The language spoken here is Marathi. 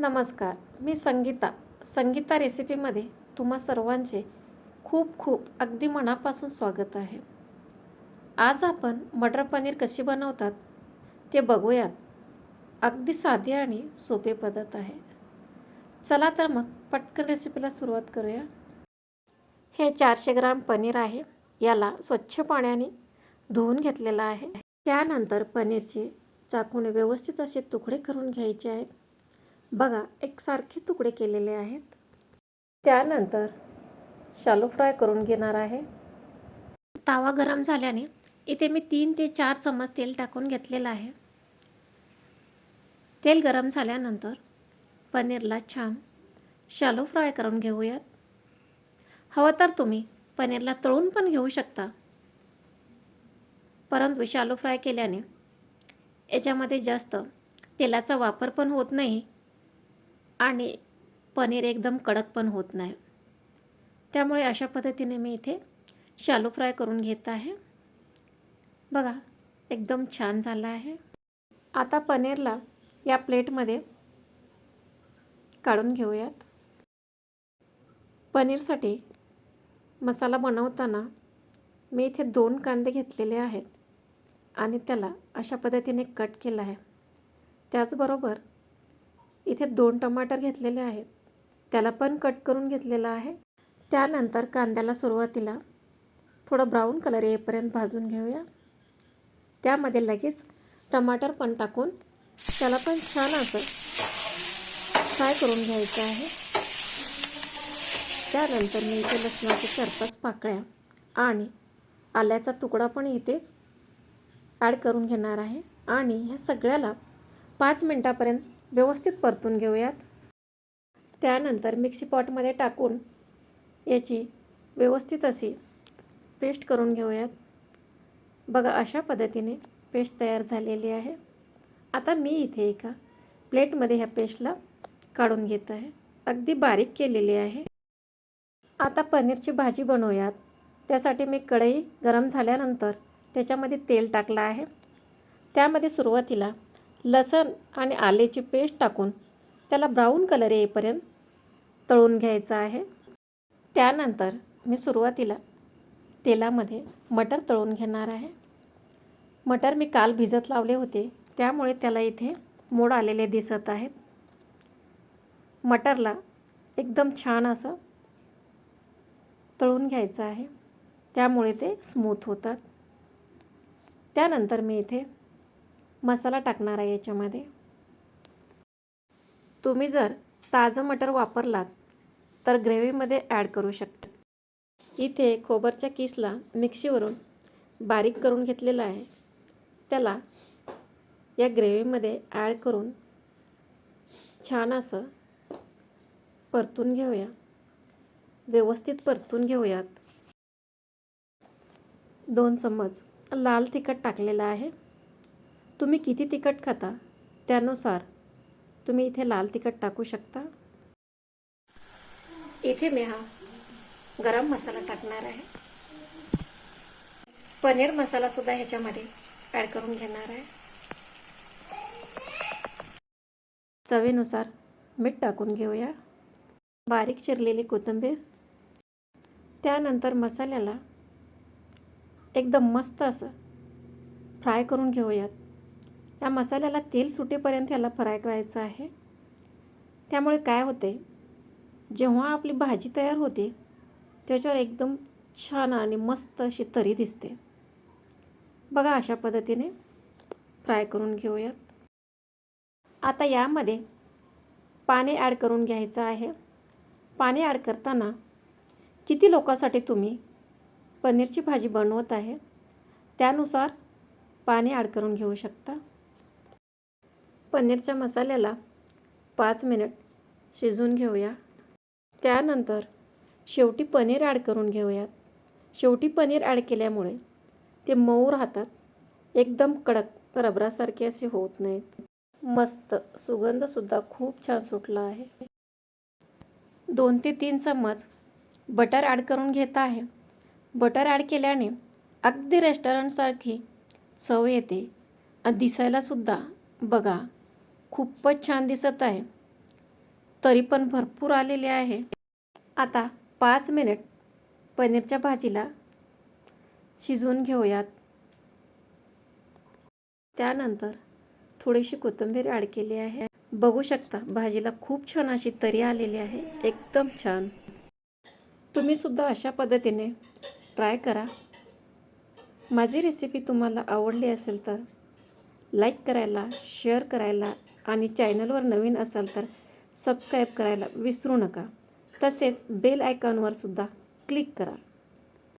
नमस्कार मी संगीता. संगीता रेसिपीमध्ये तुम्हा सर्वांचे खूप खूप अगदी मनापासून स्वागत आहे. आज आपण मटर पनीर कशी बनवतात ते बघूयात. अगदी साधी आणि सोपे पद्धत आहे. चला तर मग पटकन रेसिपीला सुरुवात करूया. हे चारशे ग्राम पनीर आहे. याला स्वच्छ पाण्याने धुवून घेतलेलं आहे. त्यानंतर पनीरचे चाकूने व्यवस्थित असे तुकडे करून घ्यायचे आहेत. बघा एकसारखे तुकडे केलेले आहेत. त्यानंतर शालो फ्राय करून घेणार आहे. तावा गरम झाल्याने इथे मी तीन ते चार चमच तेल टाकून घेतलेलं आहे. तेल गरम झाल्यानंतर पनीरला छान शालो फ्राय करून घेऊयात. हवं तर तुम्ही पनीरला तळून पण घेऊ शकता. परंतु शालो फ्राय केल्याने याच्यामध्ये जास्त तेलाचा वापर पण होत नाही. आणि पनीर एकदम कडक पण होत नाही. त्यामुळे अशा पद्धतीने मी इथे शालो फ्राय करून घेत आहे. बघा एकदम छान झालं आहे. आता पनीरला या प्लेटमध्ये काढून घेऊयात. पनीरसाठी मसाला बनवताना मी इथे दोन कांदे घेतलेले आहेत आणि त्याला अशा पद्धतीने कट केला आहे. त्याचबरोबर इथे दोन टमाटर घेतलेले आहेत. त्याला पण कट करून घेतलेला आहे. त्यानंतर कांद्याला सुरुवातीला थोडं ब्राऊन कलर येईपर्यंत भाजून घेऊया. त्यामध्ये लगेच टमाटर पण टाकून त्याला पण छान असं फ्राय करून घ्यायचं आहे. त्यानंतर मी इथे लसणाचे चार पाच पाकळ्या आणि आल्याचा तुकडा पण इथेच ॲड करून घेणार आहे. आणि ह्या सगळ्याला पाच मिनटापर्यंत व्यवस्थित परतून घेऊयात. त्यानंतर मिक्सी पॉटमध्ये टाकून याची व्यवस्थित अशी पेस्ट करून घेऊयात. बघा अशा पद्धतीने पेस्ट तयार झालेली आहे. आता मी इथे एका प्लेटमध्ये ह्या पेस्टला काढून घेत आहे. अगदी बारीक केलेली आहे. आता पनीरची भाजी बनवूयात. त्यासाठी मी कढई गरम झाल्यानंतर त्याच्यामध्ये तेल टाकलं आहे. त्यामध्ये सुरुवातीला लसण आणि आलेची पेस्ट टाकून त्याला ब्राऊन कलर येईपर्यंत तळून घ्यायचं आहे. त्यानंतर मी सुरुवातीला तेलामध्ये मटर तळून घेणार आहे. मटर मी काल भिजत लावले होते त्यामुळे त्याला इथे मोड आलेले दिसत आहेत. मटरला एकदम छान असं तळून घ्यायचं आहे. त्यामुळे ते स्मूथ होतात. त्यानंतर मी इथे मसाला टाकणार आहे याच्यामध्ये. तुम्ही जर ताजं मटर वापरलात तर ग्रेव्हीमध्ये ॲड करू शकता. इथे खोबरच्या किसला मिक्सीवरून बारीक करून घेतलेला आहे. त्याला या ग्रेव्हीमध्ये ॲड करून छान असं परतून घेऊया. व्यवस्थित परतून घेऊयात. दोन चम्मच लाल तिखट टाकलेलं आहे. तुम्ही किती तिखट खाता? त्यानुसार तुम्ही इथे लाल तिखट टाकू शकता. इथे मी हा गरम मसाला टाकणार आहे. पनीर मसालासुद्धा ह्याच्यामध्ये ॲड करून घेणार आहे. चवीनुसार मीठ टाकून घेऊया. बारीक चिरलेली कोथिंबीर. त्यानंतर मसाल्याला एकदम मस्त असं फ्राय करून घेऊयात. या मसाल्याला तेल सुटेपर्यंत याला फ्राय करायचं आहे. त्यामुळे काय होते जेव्हा आपली भाजी तयार होते त्याच्यावर एकदम छान आणि मस्त अशी तरी दिसते. बघा अशा पद्धतीने फ्राय करून घेऊयात. आता यामध्ये पाणी ॲड करून घ्यायचं आहे. पाणी ॲड करताना किती लोकांसाठी तुम्ही पनीरची भाजी बनवत आहे त्यानुसार पाणी ॲड करून घेऊ शकता. पनीरच्या मसाल्याला पाच मिनिट शिजवून घेऊया. त्यानंतर शेवटी पनीर ॲड करून घेऊयात. शेवटी पनीर ॲड केल्यामुळे ते मऊ राहतात. एकदम कडक रबरासारखे असे होत नाहीत. मस्त सुगंधसुद्धा खूप छान सुटला आहे. दोन ते तीन चम्मच बटर ॲड करून घेत आहे. बटर ॲड केल्याने अगदी रेस्टॉरंटसारखी चव येते. दिसायलासुद्धा बघा खूपच छान दिसत आहे. तरी पण भरपूर आलेले आहे. आता पाच मिनिट पनीरच्या भाजीला शिजवून घेऊयात. त्यानंतर थोडीशी कोथिंबीर ॲड केली आहे. बघू शकता भाजीला खूप छान अशी तरी आलेली आहे. एकदम छान. तुम्ही सुद्धा अशा पद्धतीने ट्राय करा. माझी रेसिपी तुम्हाला आवडली असेल तर लाईक करायला शेअर करायला आणि चॅनलवर नवीन असाल तर सबस्क्राईब करायला विसरू नका. तसेच बेल आयकॉनवर सुद्धा क्लिक करा.